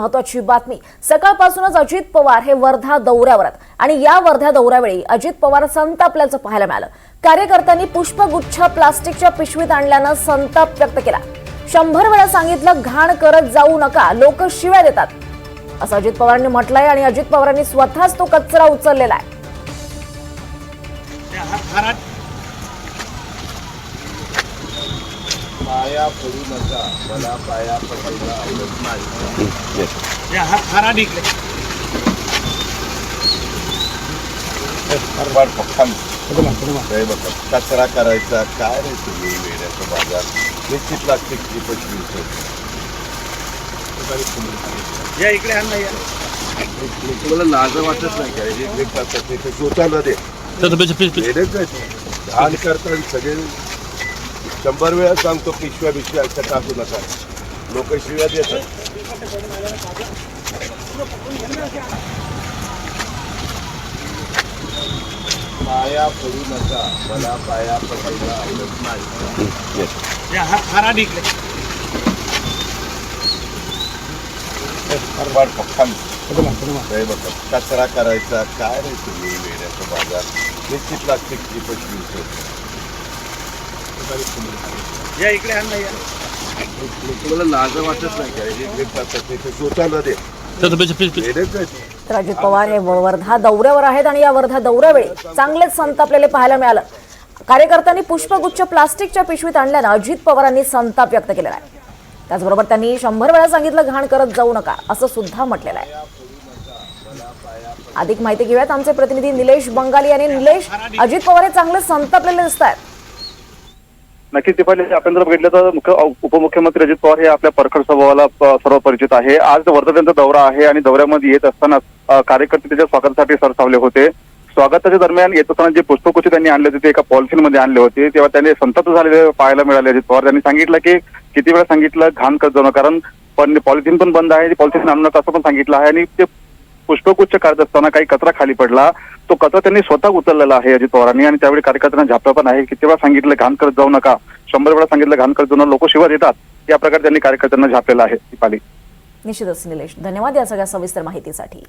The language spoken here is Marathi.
महत्वाची बातमी. सकाळपासूनच अजित पवार हे वर्धा दौऱ्यावर आहेत. आणि या वर्धा दौऱ्यावेळी अजित पवार संतापल्याचं पाहायला मिळालं. कार्यकर्त्यांनी पुष्पगुच्छ प्लास्टिकच्या पिशवीत आणल्यानं संताप व्यक्त केला. शंभर वेळा सांगितलं घाण करत जाऊ नका लोक शिव्या देतात. असं अजित पवारांनी म्हटलंय आणि अजित पवारांनी स्वतःच तो कचरा उचललेला आहे. पाया पडू नका. मला पाया पडायला आवडत नाही. या हात हारा निघले फार हे बघा कचरा करायचा काय रे तुम्ही वेड्याचा बाजार? निश्चित प्लास्टिकची पशवी या इकडे आण ना या. तुम्हाला लाज वाटत नाही काय हे जे करतात ते ते स्वतःला दे. वेडेच आहेत घाण करतात सगळे शंभर वेळा सांगतो पिशव्या बिशव्या असं टाकू नका. लोक शिव्या देतात. पाया पडू नका. मला पाया पडायला आवडत नाही. या हात हारा निघले फार पक्ष्यां बघा कचरा करायचा काय रे तुम्ही वेड्याचा बाजार. निश्चित प्लास्टिकची पशवी या इकडे आण ना या. तुम्हाला लाज वाटत नाही काय हे जे करतात ते ते स्वतःला दे. वेडेच आहेत तर अजित पवार हे वर्धा दौऱ्यावर आहेत आणि या वर्धा दौऱ्यावेळी चांगलेच संतापलेले पाहायला मिळालं. कार्यकर्त्यांनी पुष्पगुच्छ प्लास्टिकच्या पिशवीत आणल्यानं अजित पवारांनी संताप व्यक्त केलेला आहे. त्याचबरोबर त्यांनी शंभर वेळा सांगितलं घाण करत जाऊ नका असं सुद्धा म्हटलेलं आहे. अधिक माहिती घेऊयात आमचे प्रतिनिधी निलेश बंगाली यांनी निलेश अजित पवार हे चांगले संतापलेले दिसत आहेत नक्कीच दीपाली आपण जर बघितलं तर मुख्य उपमुख्यमंत्री अजित पवार हे आपल्या परखड स्वभावाला सर्व परिचित आहे. आज वर्धा त्यांचा दौरा आहे आणि दौऱ्यामध्ये येत असताना कार्यकर्ते त्याच्या स्वागतासाठी सरसावले होते. स्वागताच्या दरम्यान येत असताना जे पुष्पगुच्छ त्यांनी आणले होते ते एका पॉलिथिनमध्ये आणले होते. तेव्हा त्यांनी संतप्त झालेले पाहायला मिळाले अजित पवार. त्यांनी सांगितलं की किती वेळा सांगितलं घाण करत जाणं? कारण पण पॉलिथिन पण बंद आहे पॉलिथिन आणू नका असं पण सांगितलं आहे आणि ते पुष्पगुच्छ काढत असताना काही कचरा खाली पडला. तो कचरा त्यांनी स्वतः उचललेला आहे अजित पवारांनी आणि त्यावेळी कार्यकर्त्यांना झापला पण आहे किती वेळा सांगितलं घाण करत जाऊ नका. शंभर वेळा सांगितलं घाण करत जाऊ नका. लोक शिवाय देतात या प्रकारे त्यांनी कार्यकर्त्यांना झापलेला आहे दीपाली निश्चितच निलेश. धन्यवाद या सगळ्या सविस्तर माहितीसाठी.